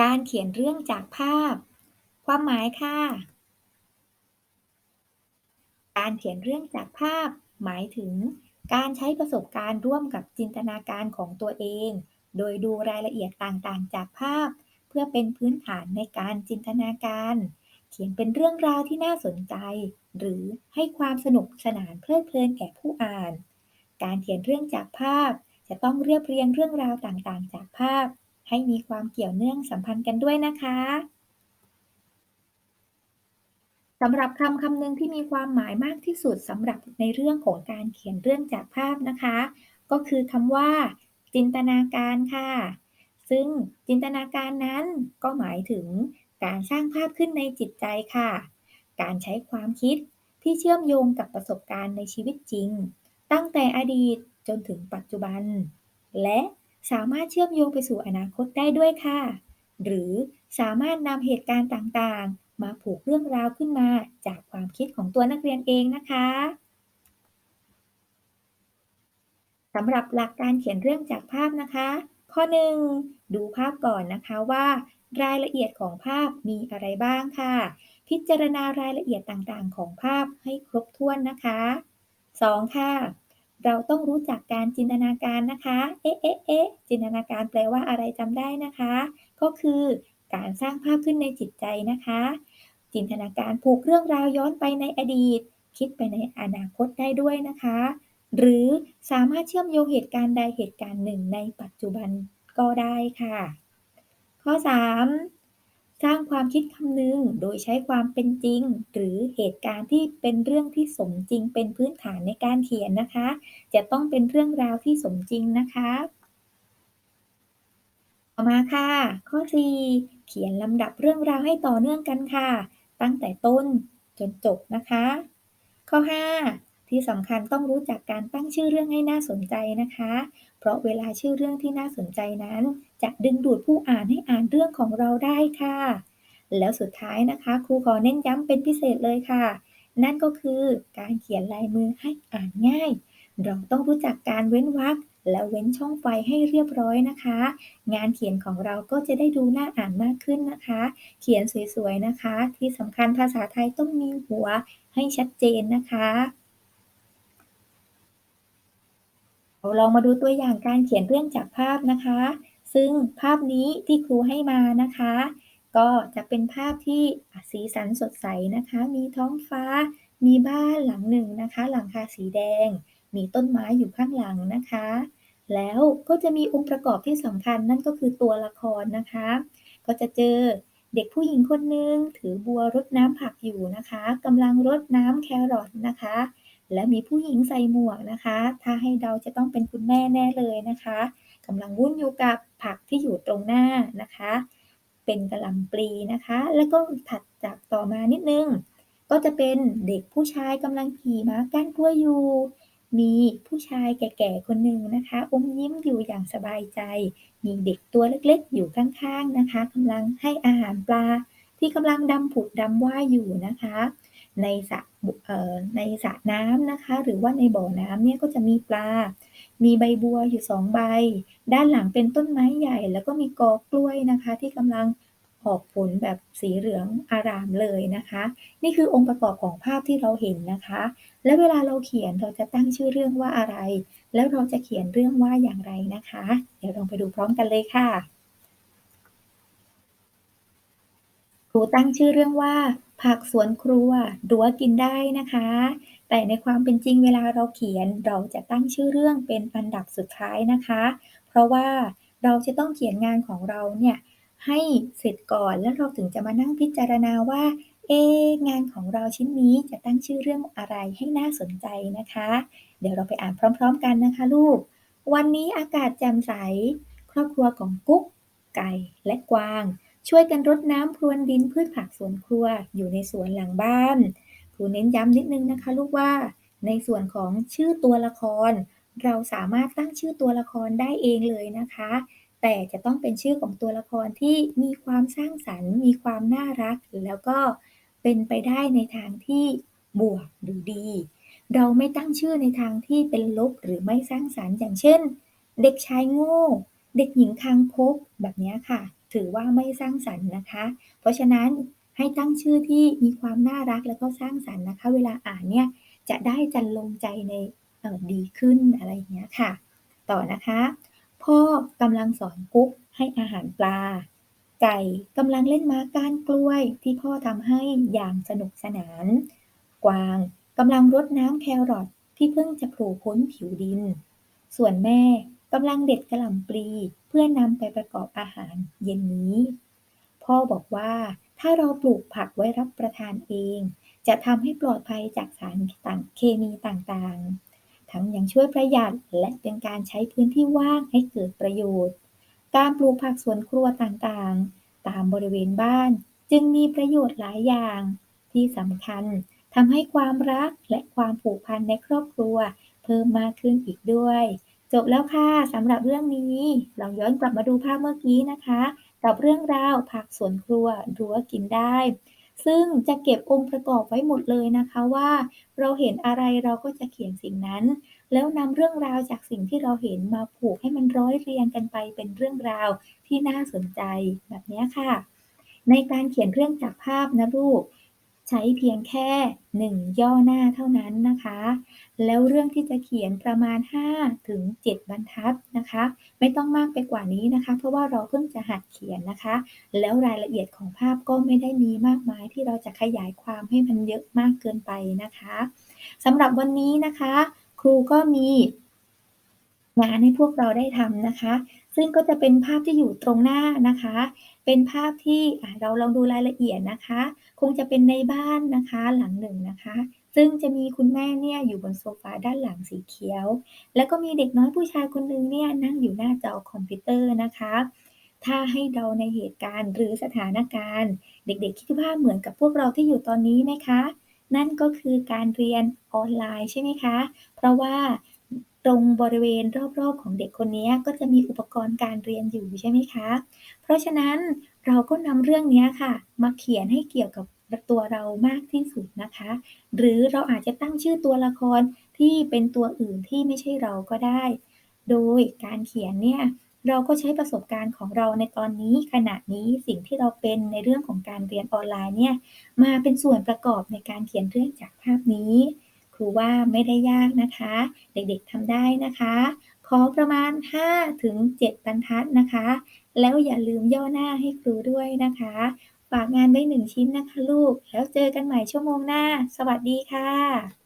การเขียนเรื่องจากภาพ ความหมายค่ะ การเขียนเรื่องจากภาพ หมายถึง การใช้ประสบการณ์ร่วมกับจินตนาการของตัวเอง โดยดูรายละเอียดต่างๆ จากภาพ เพื่อเป็นพื้นฐานในการจินตนาการ เขียนเป็นเรื่องราวที่น่าสนใจ หรือให้ความสนุกสนานเพลิดเพลินแก่ผู้อ่าน การเขียนเรื่องจากภาพ จะต้องเรียบเรียงเรื่องราวต่างๆ จากภาพ ให้มีความเกี่ยวเนื่องสัมพันธ์กันด้วยนะคะสำหรับคำคำหนึ่งที่มีความหมายมากที่สุดสำหรับในเรื่องของการเขียนเรื่องจากภาพนะคะ ก็คือคำว่า จินตนาการค่ะ ซึ่งจินตนาการนั้นก็หมายถึงการสร้างภาพขึ้นในจิตใจค่ะ การใช้ความคิดที่เชื่อมโยงกับประสบการณ์ในชีวิตจริง ตั้งแต่อดีตจนถึงปัจจุบัน และ สามารถเชื่อมโยงไปสู่อนาคตได้ด้วยค่ะ หรือสามารถนำเหตุการณ์ต่างๆ มาผูกเรื่องราวขึ้นมาจากความคิดของตัวนักเรียนเองนะคะสำหรับหลักการเขียนเรื่องจากภาพนะคะ ข้อ 1 ดูภาพก่อนนะคะว่า รายละเอียดของภาพมีอะไรบ้างค่ะ พิจารณารายละเอียดต่างๆ ของภาพให้ครบถ้วนนะคะ 2. ค่ะ เราต้องรู้จักการจินตนาการนะคะ เอ๊ะเอ๊ะเอ๊ะจินตนาการแปลว่าอะไรจำได้นะคะ ก็คือการสร้างภาพขึ้นในจิตใจนะคะ จินตนาการผูกเรื่องราวย้อนไปในอดีต คิดไปในอนาคตได้ด้วยนะคะ หรือสามารถเชื่อมโยงเหตุการณ์ใดเหตุการณ์หนึ่งในปัจจุบันก็ได้ค่ะ ข้อ 3. สร้างความคิดคำนึงโดยใช้ความเป็นจริง หรือเหตุการณ์ที่เป็นเรื่องที่สมจริงเป็นพื้นฐานในการเขียนนะคะ จะต้องเป็นเรื่องราวที่สมจริงนะคะ ต่อมาค่ะ ข้อ 4 เขียนลำดับเรื่องราวให้ต่อเนื่องกันค่ะ ตั้งแต่ต้นจนจบนะคะ ข้อ 5 ที่สำคัญต้องรู้จักการตั้งชื่อเรื่องให้น่าสนใจนะคะ เพราะเวลาชื่อเรื่องที่น่าสนใจนั้น จะดึงดูดผู้อ่านให้อ่านเรื่องของเราได้ค่ะ แล้วสุดท้ายนะคะ ครูขอเน้นย้ำเป็นพิเศษเลยค่ะ นั่นก็คือการเขียนลายมือให้อ่านง่าย เราต้องรู้จักการเว้นวรรคแล้วเว้นช่องไฟให้เรียบร้อยนะคะ งานเขียนของเราก็จะได้ดูน่าอ่านมากขึ้นนะคะ เขียนสวยๆนะคะ ที่สำคัญภาษาไทยต้องมีหัวให้ชัดเจนนะคะ เราลองมาดูตัวอย่างการเขียนเรื่องจากภาพนะคะ ซึ่งภาพนี้ที่ครูให้มานะคะ ก็จะเป็นภาพที่สีสันสดใสนะคะ มีท้องฟ้า มีบ้านหลังหนึ่งนะคะ หลังคาสีแดง มีต้นไม้อยู่ข้างหลังนะคะ แล้วก็จะมีองค์ประกอบที่สำคัญนั่นก็คือตัวละครนะคะ ก็จะเจอเด็กผู้หญิงคนหนึ่งถือบัวรดน้ำผักอยู่นะคะกำลังรดน้ำแครอทนะคะ และมีผู้หญิงใส่หมวกนะคะ ถ้าให้เดาจะต้องเป็นคุณแม่แน่เลยนะคะกำลังวุ่นอยู่กับผักที่อยู่ตรงหน้านะคะ เป็นกระลำปลีนะคะ แล้วก็ถัดจากต่อมานิดนึง ก็จะเป็นเด็กผู้ชายกำลังขี่ม้าก้านกล้วยอยู่ มีผู้ชายแก่ๆคนหนึ่งนะคะอมยิ้มอยู่อย่างสบายใจ มีเด็กตัวเล็กๆ อยู่ข้างๆนะคะกำลังให้อาหารปลาที่กำลังดำผุดดำว่ายอยู่นะคะ ในสระในสระน้ำนะคะ หรือว่าในบ่อน้ำเนี่ยก็จะมีปลา มีใบบัวอยู่สองใบ ด้านหลังเป็นต้นไม้ใหญ่ แล้วก็มีกอกล้วยนะคะ ที่กำลังออกผลแบบสีเหลืองอารามเลยนะคะ นี่คือองค์ประกอบของภาพที่เราเห็นนะคะ และเวลาเราเขียนเราจะตั้งชื่อเรื่องว่าอะไร แล้วเราจะเขียนเรื่องว่าอย่างไรนะคะ เดี๋ยวลองไปดูพร้อมกันเลยค่ะครูตั้งชื่อเรื่องว่า ผักสวนครัวรั้วกินได้นะคะ แต่ในความเป็นจริงเวลาเราเขียน เราจะตั้งชื่อเรื่องเป็นอันดับสุดท้ายนะคะ เพราะว่าเราจะต้องเขียนงานของเราเนี่ยให้เสร็จก่อนแล้วเราถึงจะมานั่งพิจารณาว่า เองานของเราชิ้นนี้จะตั้งชื่อเรื่องอะไรให้น่าสนใจนะคะ เดี๋ยวเราไปอ่านพร้อม ๆ กันนะคะลูก วันนี้อากาศแจ่มใส ครอบครัวของกุ๊ก ไก่และกวาง ช่วยกันรดน้ำพรวนดินพืชผักสวนครัวอยู่ในสวนหลังบ้านครูเน้นย้ำนิดนึงนะคะ ลูกว่าในส่วนของชื่อตัวละคร เราสามารถตั้งชื่อตัวละครได้เองเลยนะคะ แต่จะต้องเป็นชื่อของตัวละครที่มีความสร้างสรรค์ มีความน่ารัก แล้วก็เป็นไปได้ในทางที่บวกหรือดี เราไม่ตั้งชื่อในทางที่เป็นลบหรือไม่สร้างสรรค์อย่างเช่น เด็กชายโง่ เด็กหญิงคางคกแบบนี้ค่ะ ถือว่าไม่สร้างสรรค์นะคะ เพราะฉะนั้นให้ตั้งชื่อที่มีความน่ารักแล้วก็สร้างสรรค์นะคะ เวลาอ่านเนี่ยจะได้จรรโลงใจในเออดีขึ้นอะไรอย่างเงี้ยค่ะ ต่อนะคะ พ่อกำลังสอนกุ๊กให้อาหารปลา ไก่กำลังเล่นม้าก้านกล้วยที่พ่อทำให้อย่างสนุกสนาน กวางกำลังรดน้ำแครอทที่เพิ่งจะโผล่พ้นผิวดิน ส่วนแม่กำลังเด็ดกระหล่ำปลี พื่อนำไปประกอบอาหารเย็นนี้ พ่อบอกว่าถ้าเราปลูกผักไว้รับประทานเอง จะทำให้ปลอดภัยจากสารต่างเคมีต่างๆ ทั้งยังช่วยประหยัดและเป็นการใช้พื้นที่ว่างให้เกิดประโยชน์ การปลูกผักสวนครัวต่างๆ ตามบริเวณบ้าน จึงมีประโยชน์หลายอย่าง ที่สำคัญทำให้ความรักและความผูกพันในครอบครัว เพิ่มมากขึ้นอีกด้วย จบแล้วค่ะสำหรับเรื่องนี้ลองย้อนกลับมาดูภาพเมื่อกี้นะคะ กับเรื่องราวผักสวนครัวรั้วกินได้ ซึ่งจะเก็บองค์ประกอบไว้หมดเลยนะคะว่า เราเห็นอะไรเราก็จะเขียนสิ่งนั้น แล้วนำเรื่องราวจากสิ่งที่เราเห็นมาผูกให้มันร้อยเรียงกันไปเป็นเรื่องราวที่น่าสนใจแบบนี้ค่ะ ในการเขียนเรื่องจากภาพนะลูก ใช้เพียงแค่ 1 ย่อหน้าเท่านั้นนะคะ แล้วเรื่องที่จะเขียนประมาณ 5 ถึง 7 บรรทัดนะคะ ไม่ต้องมากไปกว่านี้นะคะ เพราะว่าเราเพิ่งจะหัดเขียนนะคะ แล้วรายละเอียดของภาพก็ไม่ได้มีมากมายที่เราจะขยายความให้มันเยอะมากเกินไปนะคะสำหรับวันนี้นะคะ ครูก็มีงานให้พวกเราได้ทำนะคะ ซึ่งก็จะเป็นภาพที่อยู่ตรงหน้านะคะ เป็นภาพที่เราลองดูรายละเอียดนะคะ คงจะเป็นในบ้านนะคะหลังหนึ่งนะคะ ซึ่งจะมีคุณแม่เนี่ยอยู่บนโซฟาด้านหลังสีเขียว แล้วก็มีเด็กน้อยผู้ชายคนหนึ่งเนี่ยนั่งอยู่หน้าจอคอมพิวเตอร์นะคะ ถ้าให้เดาในเหตุการณ์หรือสถานการณ์ เด็กๆคิดว่าเหมือนกับพวกเราที่อยู่ตอนนี้ไหมคะ นั่นก็คือการเรียนออนไลน์ใช่ไหมคะ เพราะว่า ตรงบริเวณรอบๆของเด็กคนนี้ก็จะมีอุปกรณ์การเรียนอยู่ใช่ไหมคะ เพราะฉะนั้นเราก็นำเรื่องนี้ค่ะ มาเขียนให้เกี่ยวกับตัวเรามากที่สุดนะคะ หรือเราอาจจะตั้งชื่อตัวละครที่เป็นตัวอื่นที่ไม่ใช่เราก็ได้ โดยการเขียนเนี่ยเราก็ใช้ประสบการณ์ของเราในตอนนี้ขณะนี้สิ่งที่เราเป็นในเรื่องของการเรียนออนไลน์เนี่ยมาเป็นส่วนประกอบในการเขียนเรื่องจากภาพนี้ ครูว่าไม่ได้ยากนะคะ เด็กๆทำได้นะคะ ขอประมาณ 5 ถึง 7 บรรทัดนะคะ แล้วอย่าลืมย่อหน้าให้ครูด้วยนะคะ ฝากงานไว้หนึ่งชิ้นนะคะลูก แล้วเจอกันใหม่ชั่วโมงหน้า สวัสดีค่ะ